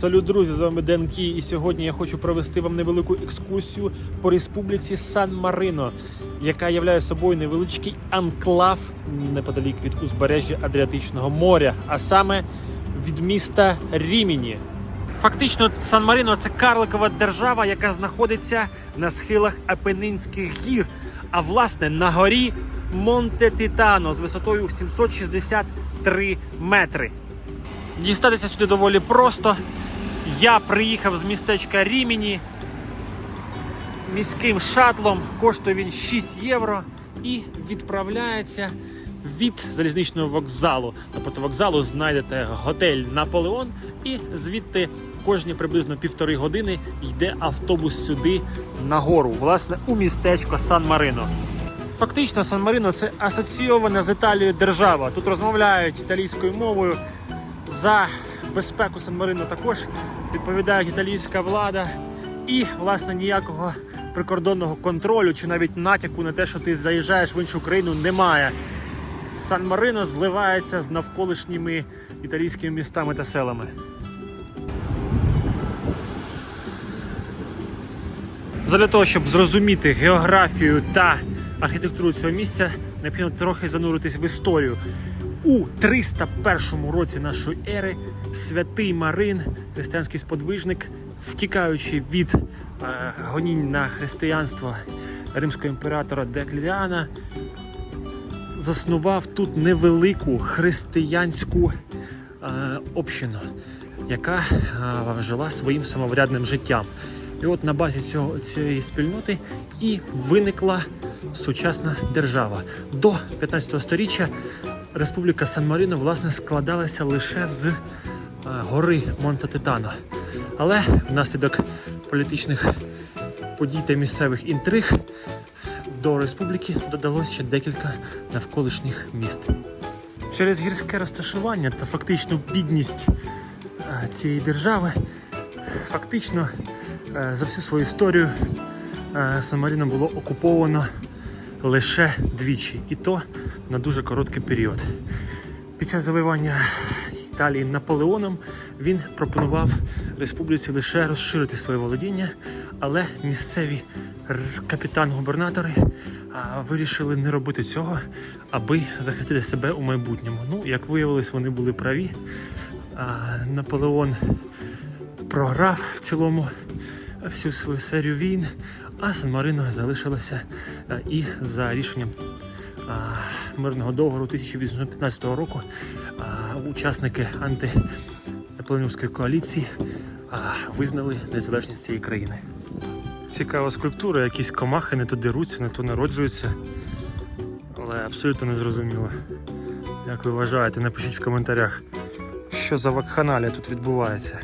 Салют, друзі! З вами Ден Кі, і сьогодні я хочу провести вам невелику екскурсію по республіці Сан-Марино, яка являє собою невеличкий анклав неподалік від узбережжя Адріатичного моря, а саме від міста Ріміні. Фактично, Сан-Марино це карликова держава, яка знаходиться на схилах Апенінських гір, а власне на горі Монте Титано з висотою в 763 метри. Дістатися сюди доволі просто. Я приїхав з містечка Ріміні міським шатлом, коштує він 6 євро і відправляється від залізничного вокзалу. Напроти вокзалу знайдете готель Наполеон, і звідти кожні приблизно півтори години йде автобус сюди нагору, власне, у містечко Сан-Марино. Фактично, Сан-Марино це асоційована з Італією держава. Тут розмовляють італійською мовою. За безпеку Сан-Марино також відповідає італійська влада. І, власне, ніякого прикордонного контролю чи навіть натяку на те, що ти заїжджаєш в іншу країну, немає. Сан-Марино зливається з навколишніми італійськими містами та селами. Задля того, щоб зрозуміти географію та архітектуру цього місця, необхідно трохи зануритись в історію. У 301 році нашої ери святий Марин, християнський сподвижник, втікаючи від е, гонінь на християнство римського імператора Декліана, заснував тут невелику християнську е, общину, яка е, жила своїм самоврядним життям. І от на базі цього, цієї спільноти і виникла сучасна держава. До 15 століття Республіка Сан-Маріно власне складалася лише з е, гори Монте-Титано. Але внаслідок політичних подій та місцевих інтриг до республіки додалося ще декілька навколишніх міст. Через гірське розташування та фактичну бідність е, цієї держави, фактично е, за всю свою історію Сан-Маріно було окуповано лише двічі, і то на дуже короткий період. Під час завоювання Італії Наполеоном він пропонував республіці лише розширити своє володіння, але місцеві капітан-губернатори вирішили не робити цього, аби захистити себе у майбутньому. Ну, як виявилось, вони були праві. Наполеон програв в цілому всю свою серію війн, а Сан-Марино залишилося е, і за рішенням мирного договору 1815 року учасники антинаполеонівської коаліції визнали незалежність цієї країни. Цікава скульптура, якісь комахи не то деруться, не то народжуються, але абсолютно не зрозуміло. Як ви вважаєте, напишіть в коментарях, що за вакханалія тут відбувається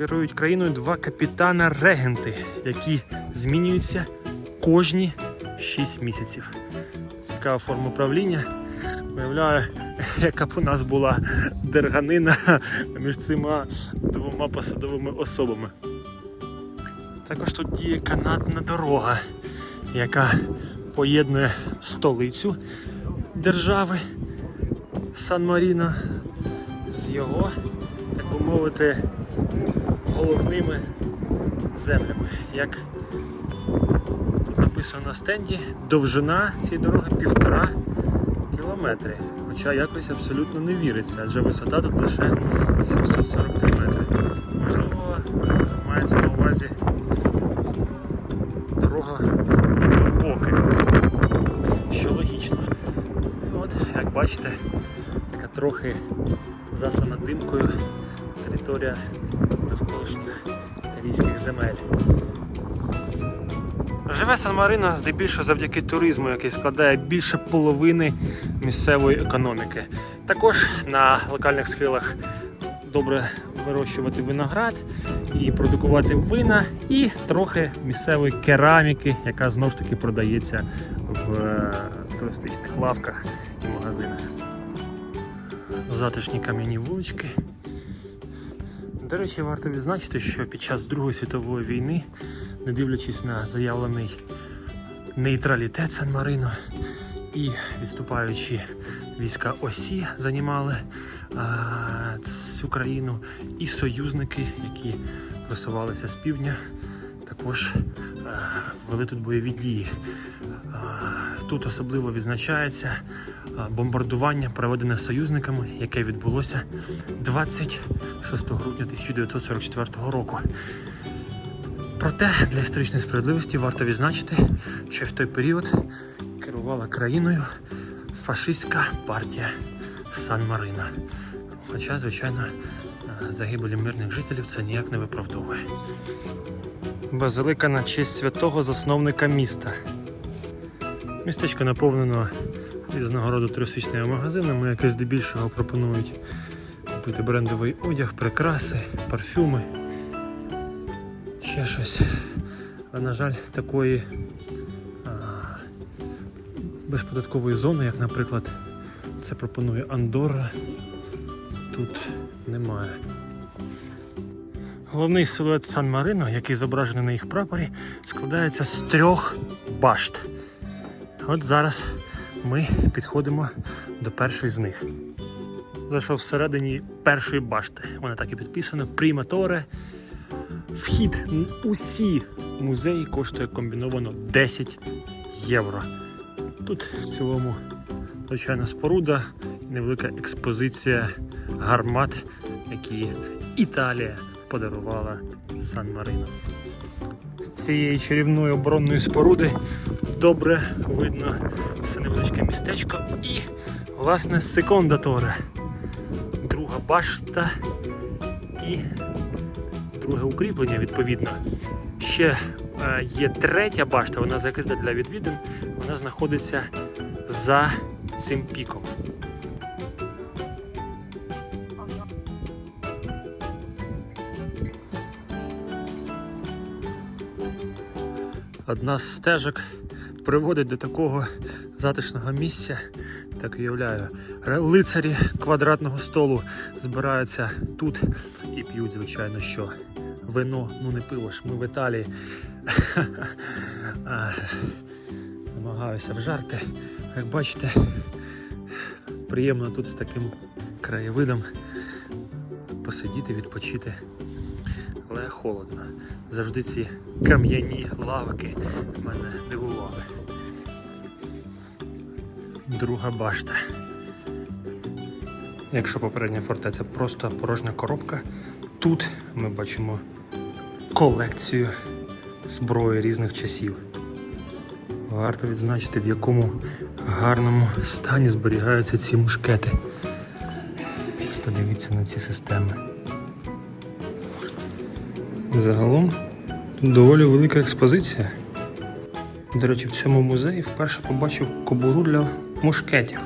керують країною два капітана-регенти, які змінюються кожні 6 місяців. Цікава форма управління. Уявляю, яка б у нас була дерганина між цими двома посадовими особами. Також тут діє канатна дорога, яка поєднує столицю держави Сан-Маріно з його, так би мовити, головними землями. Як написано на стенді, довжина цієї дороги півтора кілометри. Хоча якось абсолютно не віриться, адже висота тут лише 743 метри. Можливо, мається на увазі дорога в боки, що логічно. От, як бачите, така трохи заслана димкою територія навколишніх італійських земель. Живе Сан-Марино здебільшого завдяки туризму, який складає більше половини місцевої економіки. Також на локальних схилах добре вирощувати виноград і продукувати вина, і трохи місцевої кераміки, яка знову ж таки продається в е, туристичних лавках і магазинах. Затишні кам'яні вулички. До речі, варто відзначити, що під час Другої світової війни, не дивлячись на заявлений нейтралітет Сан-Марино і відступаючи війська Осі займали цю країну, і союзники, які просувалися з півдня, також вели тут бойові дії. Тут особливо відзначається бомбардування, проведене союзниками, яке відбулося 26 грудня 1944 року. Проте для історичної справедливості варто відзначити, що в той період керувала країною фашистська партія Сан-Марино. Хоча, звичайно, е, загибелі мирних жителів це ніяк не виправдовує. Базилика на честь святого засновника міста. Містечко наповнено різного роду туристичними магазинами, які здебільшого пропонують купити брендовий одяг, прикраси, парфюми ще щось. Але, на жаль, такої а, безподаткової зони, як, наприклад, це пропонує Андорра, тут немає. Головний силует Сан-Марино, який зображений на їх прапорі, складається з трьох башт. От зараз ми підходимо до першої з них. Зайшов всередині першої башти. Вона так і підписана. Пріма Торе. Вхід усі музеї коштує комбіновано 10 євро. Тут в цілому, звичайно, споруда, невелика експозиція гармат, які Італія подарувала Сан-Марино. З цієї чарівної оборонної споруди добре видно все невеличке містечко і, власне, секонда Торе. Друга башта і друге укріплення відповідно. Ще е, є третя башта, вона закрита для відвідин. Вона знаходиться за цим піком. Одна з стежок приводить до такого затишного місця, так уявляю. Лицарі квадратного столу збираються тут і п'ють, звичайно, що вино, ну не пиво ж, ми в Італії. Намагаюся в жарти. Як бачите, приємно тут з таким краєвидом посидіти, відпочити. Але холодно. Завжди ці кам'яні лавки мене дивували. Друга башта. Якщо попередня фортеця просто порожня коробка, тут ми бачимо колекцію зброї різних часів. Варто відзначити, в якому гарному стані зберігаються ці мушкети. Просто дивіться на ці системи. Загалом тут доволі велика експозиція. До речі, в цьому музеї вперше побачив кобуру для мушкетів.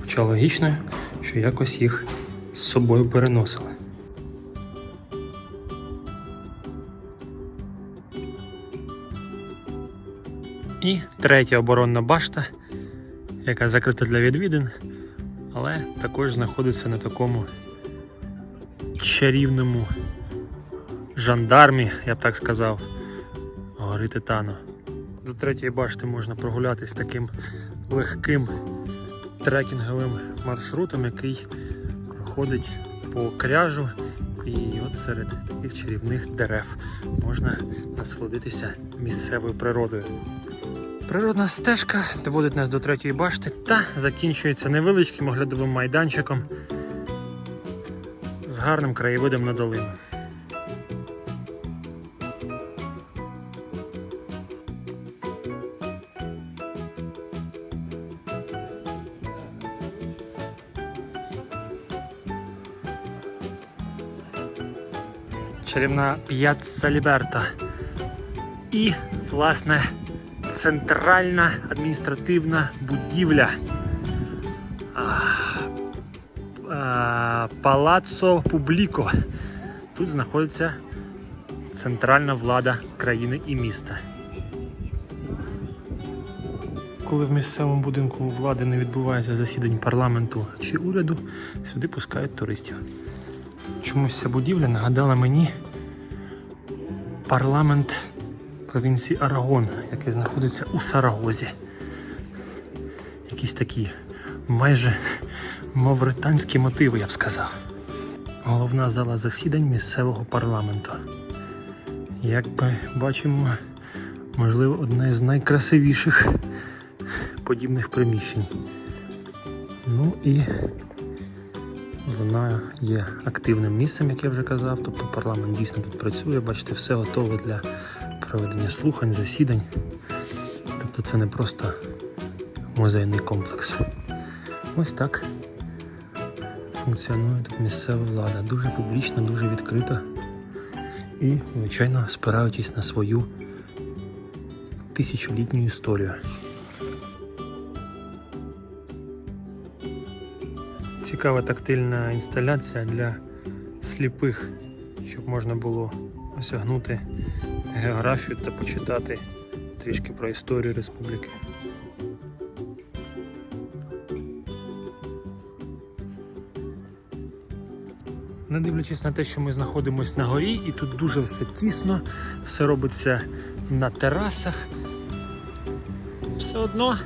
Хоча логічно, що якось їх з собою переносили. І третя оборонна башта, яка закрита для відвідин, але також знаходиться на такому чарівному жандармі, я б так сказав, гори Титану. До третьої башти можна прогулятись таким легким трекінговим маршрутом, який проходить по кряжу. І от серед таких чарівних дерев можна насолодитися місцевою природою. Природна стежка доводить нас до третьої башти та закінчується невеличким оглядовим майданчиком з гарним краєвидом на долину. Чарівна П'яцца Ліберта. І, власне, центральна адміністративна будівля. Палаццо Публіко. Тут знаходиться центральна влада країни і міста. Коли в місцевому будинку влади не відбувається засідань парламенту чи уряду, сюди пускають туристів. Чомусь ця будівля нагадала мені парламент провінції Арагон, який знаходиться у Сарагозі. Якісь такі майже, мавританські мотиви, я б сказав. Головна зала засідань місцевого парламенту. Як ми бачимо, можливо, одне з найкрасивіших подібних приміщень. Ну і вона є активним місцем, як я вже казав. Тобто парламент дійсно тут працює. Бачите, все готове для проведення слухань, засідань. Тобто це не просто музейний комплекс. Ось так функціонує тут місцева влада. Дуже публічна, дуже відкрита і, звичайно, спираючись на свою тисячолітню історію. Цікава тактильна інсталяція для сліпих, щоб можна було осягнути географію та почитати трішки про історію республіки. Не дивлячись на те, що ми знаходимося на горі, і тут дуже все тісно, все робиться на терасах. Все одно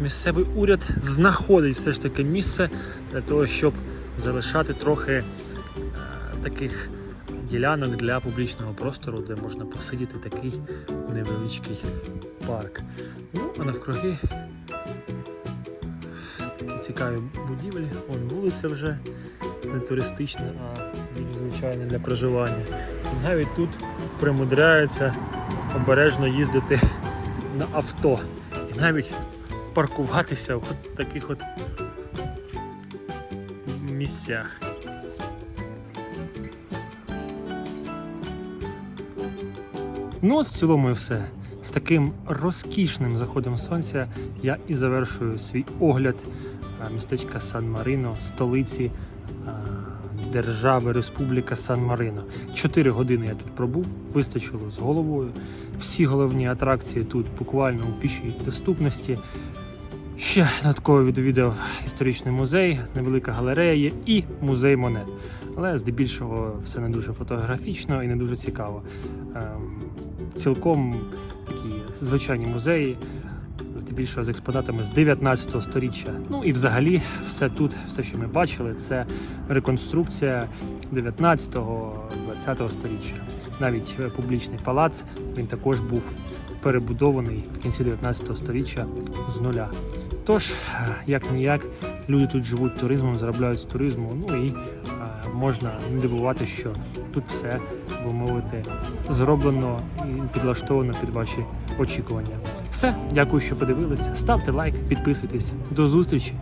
місцевий уряд знаходить все ж таки місце для того, щоб залишати трохи е, таких ділянок для публічного простору, де можна посидіти такий невеличкий парк. Ну, а навкруги такі цікаві будівлі. Вон вулиця вже не туристична, а звичайна для проживання. І навіть тут примудряються обережно їздити на авто. І навіть паркуватися в таких от місцях. Ну, от в цілому і все. З таким розкішним заходом сонця я і завершую свій огляд містечка Сан-Марино, столиці держави Республіка Сан-Марино. Чотири години я тут пробув, вистачило з головою. Всі головні атракції тут буквально у пішій доступності. Ще додатково відвідав історичний музей, невелика галерея є і музей монет. Але здебільшого все не дуже фотографічно і не дуже цікаво. Ем, цілком такі звичайні музеї, здебільшого з експонатами з 19 століття. Ну і взагалі все тут, все, що ми бачили, це реконструкція 19-20 століття. Навіть е, публічний палац він також був перебудований в кінці 19 століття з нуля. Тож, е, як ніяк, люди тут живуть туризмом, заробляють з туризму. Ну і можна не дивувати, що тут все, би мовити, зроблено і підлаштовано під ваші очікування. Все, дякую, що подивилися. Ставте лайк, підписуйтесь. До зустрічі!